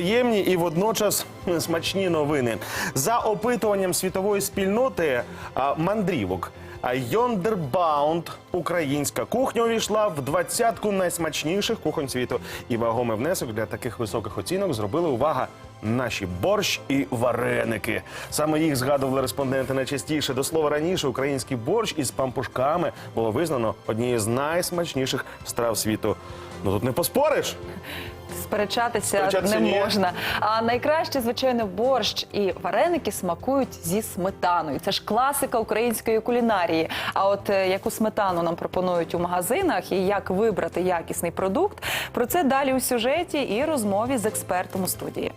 приємні і водночас смачні новини. За опитуванням світової спільноти мандрівок. А Йондербаунд українська кухня увійшла в двадцятку найсмачніших кухонь світу. І вагомий внесок для таких високих оцінок зробили увага. Наші борщ і вареники. Саме їх згадували респонденти найчастіше. До слова раніше український борщ із пампушками було визнано однією з найсмачніших страв світу. Ну тут не поспориш. Сперечатися, Сперечатися не ні. можна. А найкраще, звичайно, борщ і вареники смакують зі сметаною. Це ж класика української кулінарії. А от е, яку сметану нам пропонують у магазинах і як вибрати якісний продукт, про це далі у сюжеті і розмові з експертом у студії.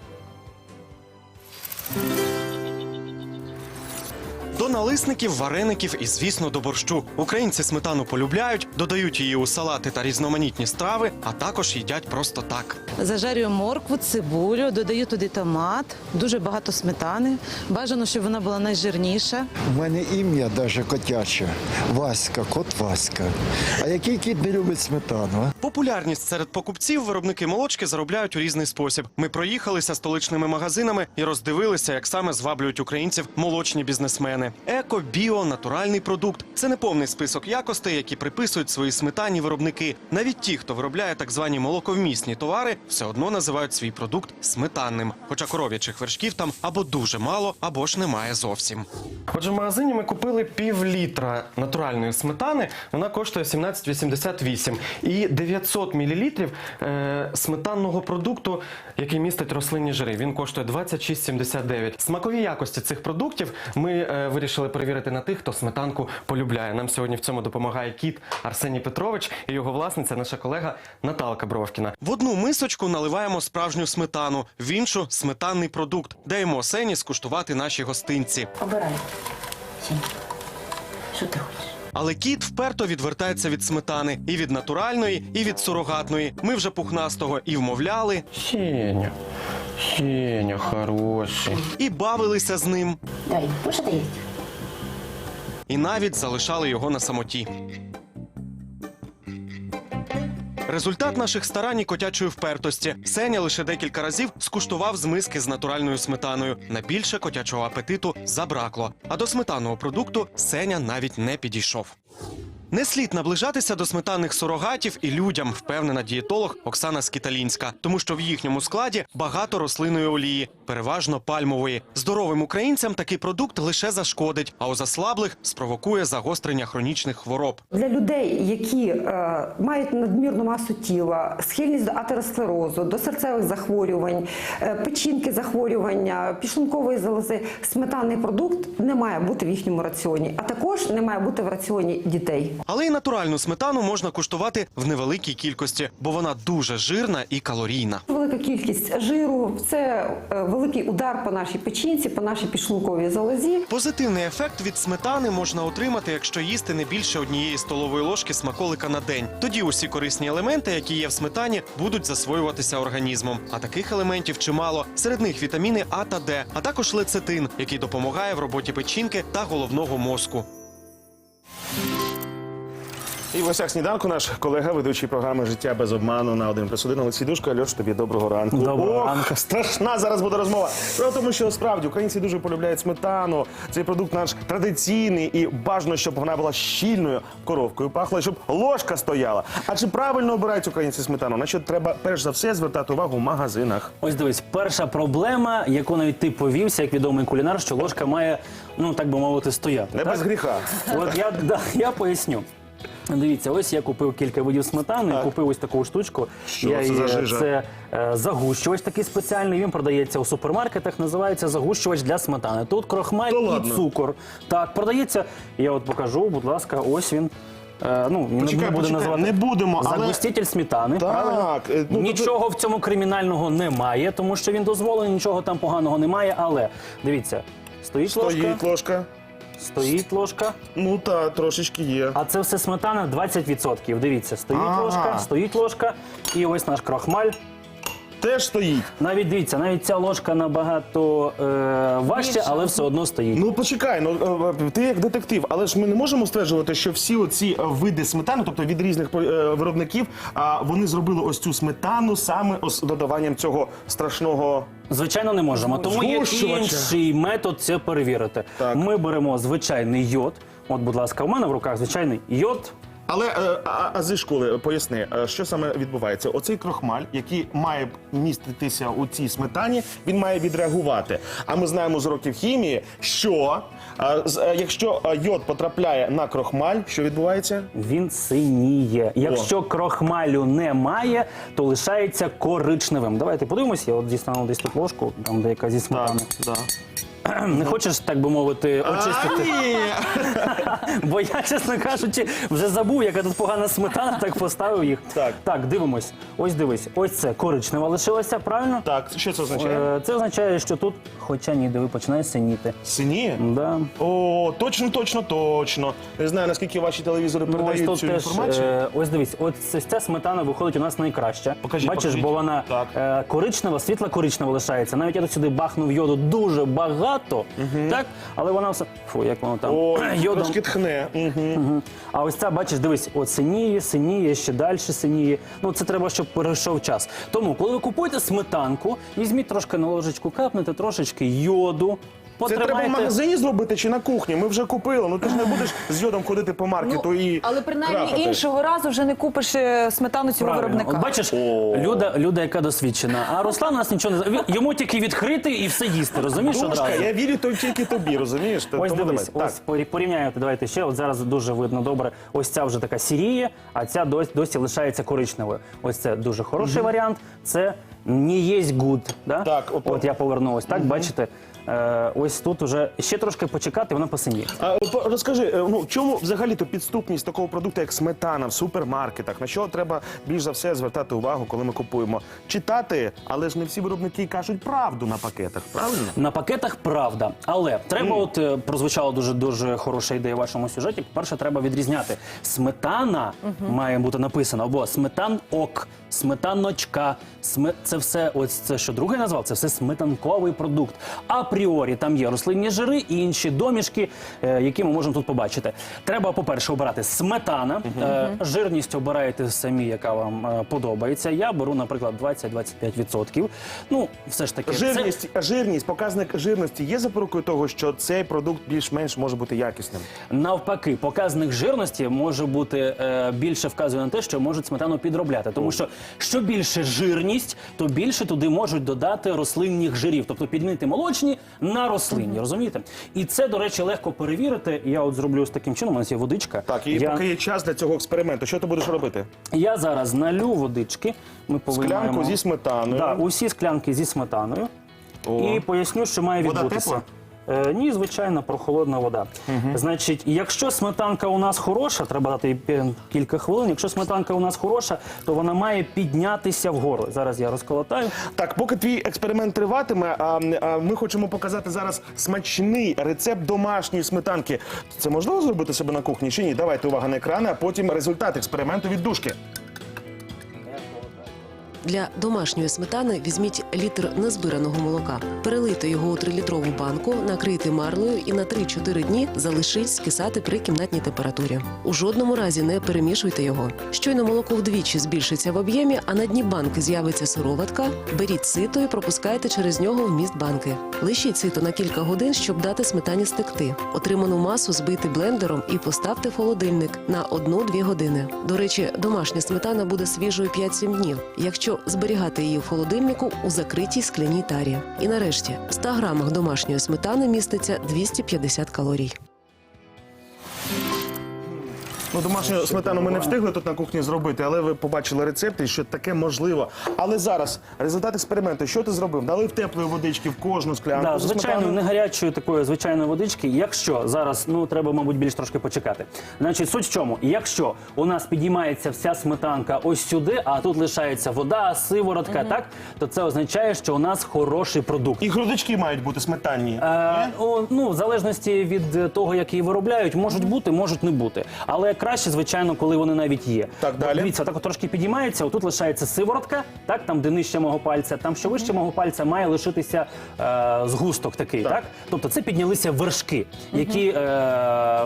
До налисників, вареників і, звісно, до борщу. Українці сметану полюбляють, додають її у салати та різноманітні страви, а також їдять просто так. Зажарюю моркву, цибулю, додаю туди томат, дуже багато сметани. Бажано, щоб вона була найжирніша. У мене ім'я даже котяче. Васька, кот Васька. А який кіт не любить сметану? А? Популярність серед покупців виробники молочки заробляють у різний спосіб. Ми проїхалися столичними магазинами і роздивилися, як саме зваблюють українців молочні бізнесмени. Еко, біо, натуральний продукт це не повний список якостей, які приписують свої сметані виробники. Навіть ті, хто виробляє так звані молоковмісні товари, все одно називають свій продукт сметанним. Хоча коров'ячих вершків там або дуже мало, або ж немає зовсім. Отже, в магазині ми купили пів літра натуральної сметани. Вона коштує 17,88. І 900 мл е, сметанного продукту, який містить рослинні жири. Він коштує 26,79. Смакові якості цих продуктів ми е, вирішили перевірити на тих, хто сметанку полюбляє. Нам сьогодні в цьому допомагає кіт Арсеній Петрович і його власниця, наша колега Наталка Бровкіна. В одну мисочку наливаємо справжню сметану, в іншу сметанний продукт. Даємо Сені скуштувати наші гостинці. Обирай. Що ти хочеш? Але кіт вперто відвертається від сметани і від натуральної, і від сурогатної. Ми вже пухнастого і вмовляли, Сеня, Сеня хороший. і бавилися з ним, Дай, будеш їсти? і навіть залишали його на самоті. Результат наших старань і котячої впертості. Сеня лише декілька разів скуштував з миски з натуральною сметаною. На більше котячого апетиту забракло. А до сметанного продукту Сеня навіть не підійшов. Не слід наближатися до сметанних сурогатів і людям, впевнена дієтолог Оксана Скіталінська, тому що в їхньому складі багато рослинної олії, переважно пальмової. Здоровим українцям такий продукт лише зашкодить, а у заслаблих спровокує загострення хронічних хвороб. Для людей, які е, мають надмірну масу тіла, схильність до атеросклерозу, до серцевих захворювань, е, печінки захворювання, підшлункової залози, сметанний продукт не має бути в їхньому раціоні, а також не має бути в раціоні дітей. Але й натуральну сметану можна куштувати в невеликій кількості, бо вона дуже жирна і калорійна. Велика кількість жиру це е, великий удар по нашій печінці, по нашій підшлунковій залозі. Позитивний ефект від сметани можна отримати, якщо їсти не більше однієї столової ложки смаколика на день. Тоді усі корисні елементи, які є в сметані, будуть засвоюватися організмом. А таких елементів чимало. Серед них вітаміни А та Д, а також лецитин, який допомагає в роботі печінки та головного мозку. І в гостях сніданку наш колега, ведучий програми Життя без обману на 1 плюс 1 Олексій Душко. Альош, тобі доброго ранку. Доброго Ох, ранку. Страшна зараз буде розмова. В тому, що справді українці дуже полюбляють сметану. Цей продукт наш традиційний і бажано, щоб вона була щільною коровкою пахла, щоб ложка стояла. А чи правильно обирають українці сметану? На що треба перш за все звертати увагу в магазинах? Ось дивись, перша проблема, яку навіть ти повівся, як відомий кулінар, що ложка має, ну так би мовити, стояти. Не так? без гріха. От я, да, я поясню. Дивіться, ось я купив кілька видів сметани, купив ось таку штучку. Що я це її- за жижа? Це е, загущувач такий спеціальний. Він продається у супермаркетах. Називається загущувач для сметани. Тут крохмаль Та і ладно? цукор. Так, продається. Я от покажу, будь ласка, ось він. Е, ну, не- Почекай, не буде почекай, називати не будемо, але- загуститель сметани. Так, правильно? е, ну, Нічого в цьому кримінального немає, тому що він дозволений, нічого там поганого немає. Але дивіться, стоїть, ложка, Стоїть ложка. Стоїть ложка. Ну та трошечки є. А це все сметана 20%. Дивіться, стоїть Ага. ложка, стоїть ложка, і ось наш крохмаль. Теж стоїть. Навіть дивіться, навіть ця ложка набагато е, важче, Більше. але все одно стоїть. Ну почекай, ну е, ти як детектив, але ж ми не можемо стверджувати, що всі оці е, види сметани, тобто від різних е, виробників, а вони зробили ось цю сметану саме з додаванням цього страшного. Звичайно, не можемо. Тому є Згущувача. інший метод це перевірити. Так. Ми беремо звичайний йод. От, будь ласка, у мене в руках звичайний йод. Але е, а, а зі школи поясни, е, що саме відбувається? Оцей крохмаль, який має міститися у цій сметані, він має відреагувати. А ми знаємо з уроків хімії, що е, е, якщо е, йод потрапляє на крохмаль, що відбувається? Він синіє. Якщо крохмалю немає, то лишається коричневим. Давайте подивимося. Я от дістану десь тут ложку, там деяка зі сметани. да. Не хочеш, так би мовити, очистити? А, ні. Бо я, чесно кажучи, вже забув, яка тут погана сметана, так поставив їх. Так. так, дивимось. Ось дивись, ось це коричнева лишилася, правильно? Так, що це означає? Е, Це означає, що тут, хоча ні, диви, починає синіти. Синіє? Да. О, точно, точно, точно. Не знаю, наскільки ваші телевізори Ну, ось передають тут цю теж, інформацію. е, ось дивись, ось ця- ця сметана виходить у нас найкраща. Покажіть, Бачиш, покажіть. бо вона Так. е, коричнева, світла коричнева лишається. Навіть я тут сюди бахнув йоду дуже багато, так? Але вона все. Фу, як воно там О, йодом. трошки тхне. Мгм. А ось ця, бачиш, дивись, от синіє, синіє, ще далі синіє. Ну це треба, щоб перейшов час. Тому, коли ви купуєте сметанку, візьміть трошки на ложечку, капнете трошечки йоду. Це треба в магазині зробити чи на кухні? Ми вже купили. Ну ти ж не будеш з йодом ходити по маркету і Ну, але принаймні крапати. іншого разу вже не купиш е, сметану цього Правильно. виробника. Бачиш, Люда, Люда, яка досвідчена. А Руслан у нас нічого не знає. Йому тільки відкрити і все їсти. Розумієш Душка, одразу? я вірю то тільки тобі, розумієш? Ось Тому дивись, давай. ось порі- порівняйте, давайте ще. От зараз дуже видно добре. Ось ця вже така сіріє, а ця досі, досі лишається коричневою. Ось це дуже хороший варіант. Це не є гуд. Да? Так, от- от я поверну ось так, бачите. Е, ось тут уже ще трошки почекати, воно посиніє. А розкажи, е, ну в чому взагалі то підступність такого продукту, як сметана в супермаркетах? На що треба більш за все звертати увагу, коли ми купуємо? Читати, але ж не всі виробники кажуть правду на пакетах, правильно? На пакетах правда, але треба, от е, прозвучала дуже дуже хороша ідея в вашому сюжеті. По-перше, треба відрізняти. Сметана має бути написано або сметанок, сметаночка. Сме... Це все, ось це що другий назвав, це все сметанковий продукт. Апріорі там є рослинні жири і інші домішки, е, які ми можемо тут побачити. Треба, по-перше, обирати сметана. Е, жирність обираєте самі, яка вам е, подобається. Я беру, наприклад, 20-25%. Ну, все ж таки, це- Жирність, жирність, показник жирності є запорукою того, що цей продукт більш-менш може бути якісним. Навпаки, показник жирності може бути е, більше вказує на те, що можуть сметану підробляти. Тому що що більше жирність, то більше туди можуть додати рослинних жирів, тобто підмінити молочні на рослинні. Розумієте? І це, до речі, легко перевірити. Я от зроблю ось таким чином. У нас є водичка. Так, і я, поки є час для цього експерименту, що ти будеш робити? я зараз налю водички. Ми повиннаємо... Склянку зі сметаною. Да, усі склянки зі сметаною. О. І поясню, що має Вода відбутися. тепла? Е, ні, звичайно, прохолодна вода. Значить, якщо сметанка у нас хороша, треба дати їй пі- кілька хвилин. Якщо сметанка у нас хороша, то вона має піднятися вгору. Зараз я розколотаю. Так, поки твій експеримент триватиме, а, а ми хочемо показати зараз смачний рецепт домашньої сметанки. Це можливо зробити себе на кухні чи ні? Давайте увага на екрани, а потім результат експерименту від душки. Для домашньої сметани візьміть літр незбираного молока, перелийте його у трилітрову банку, накрийте марлею і на 3-4 дні залишіть скисати при кімнатній температурі. У жодному разі не перемішуйте його. Щойно молоко вдвічі збільшиться в об'ємі, а на дні банки з'явиться сироватка. Беріть сито і пропускайте через нього вміст банки. Лишіть сито на кілька годин, щоб дати сметані стекти. Отриману масу збийте блендером і поставте в холодильник на 1-2 години. До речі, домашня сметана буде свіжою 5-7 днів, якщо зберігати її в холодильнику у закритій скляній тарі. І нарешті, в 100 грамах домашньої сметани міститься 250 калорій. Ну, домашню сметану ми не встигли тут на кухні зробити, але ви побачили рецепти, що таке можливо. Але зараз результат експерименту. Що ти зробив? Дали в теплої водички в кожну склянку. Да, зі звичайно, сметаною? не гарячої такої звичайної водички. Якщо зараз, ну треба, мабуть, більш трошки почекати. Значить, суть в чому? Якщо у нас підіймається вся сметанка ось сюди, а тут лишається вода, сиворотка, так то це означає, що у нас хороший продукт. І грудочки мають бути сметанні. Е, о, ну, в залежності від того, як її виробляють, можуть бути, можуть не бути. Але найкраще, звичайно, коли вони навіть є. Так, далі. Дивіться, так от трошки підіймається. Отут лишається сиворотка, так там, де нижче мого пальця, там що вище мого пальця має лишитися е, згусток такий. Так. тобто це піднялися вершки, які е,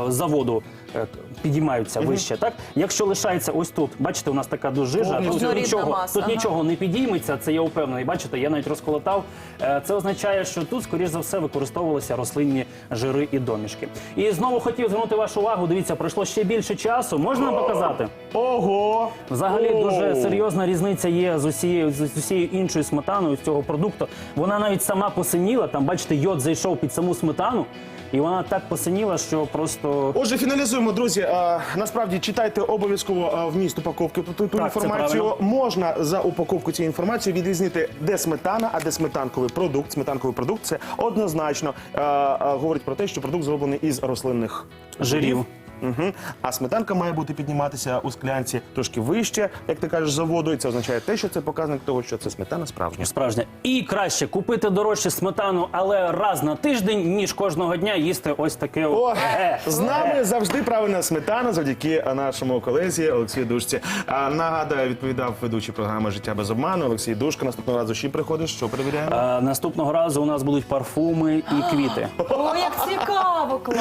заводу. Е, Підіймаються вище, так якщо лишається ось тут, бачите, у нас така дуже жижа. Повністю. Тут Однорідна нічого, маса, тут ага. нічого не підійметься. Це я впевнений. Бачите, я навіть розколотав. Е, Це означає, що тут, скоріш за все, використовувалися рослинні жири і домішки. І знову хотів звернути вашу увагу. Дивіться, пройшло ще більше часу. Можна показати? Ого! Взагалі О! дуже серйозна різниця є з усією з усією іншою сметаною з цього продукту. Вона навіть сама посиніла. Там, бачите, йод зайшов під саму сметану, і вона так посиніла, що просто Отже, фіналізуємо, друзі. А, насправді читайте обов'язково а, вміст упаковки ту, ту, ту Так, це інформацію. правильно. Можна за упаковку цієї інформації відрізнити, де сметана, а де сметанковий продукт. Сметанковий продукт це однозначно а, а, говорить про те, що продукт зроблений із рослинних жирів. Угу. А сметанка має бути підніматися у склянці трошки вище, як ти кажеш, за водою. Це означає те, що це показник того, що це сметана справжня. Справжня. І краще купити дорожче сметану, але раз на тиждень, ніж кожного дня їсти ось таке. О, Е. з нами завжди правильна сметана завдяки нашому колезі Олексію Душці. А, нагадаю, відповідав ведучий програми Життя без обману. Олексій Душка. Наступного разу ще приходиш. Що перевіряємо? Е, Наступного разу у нас будуть парфуми і квіти. О, як цікаво, клас!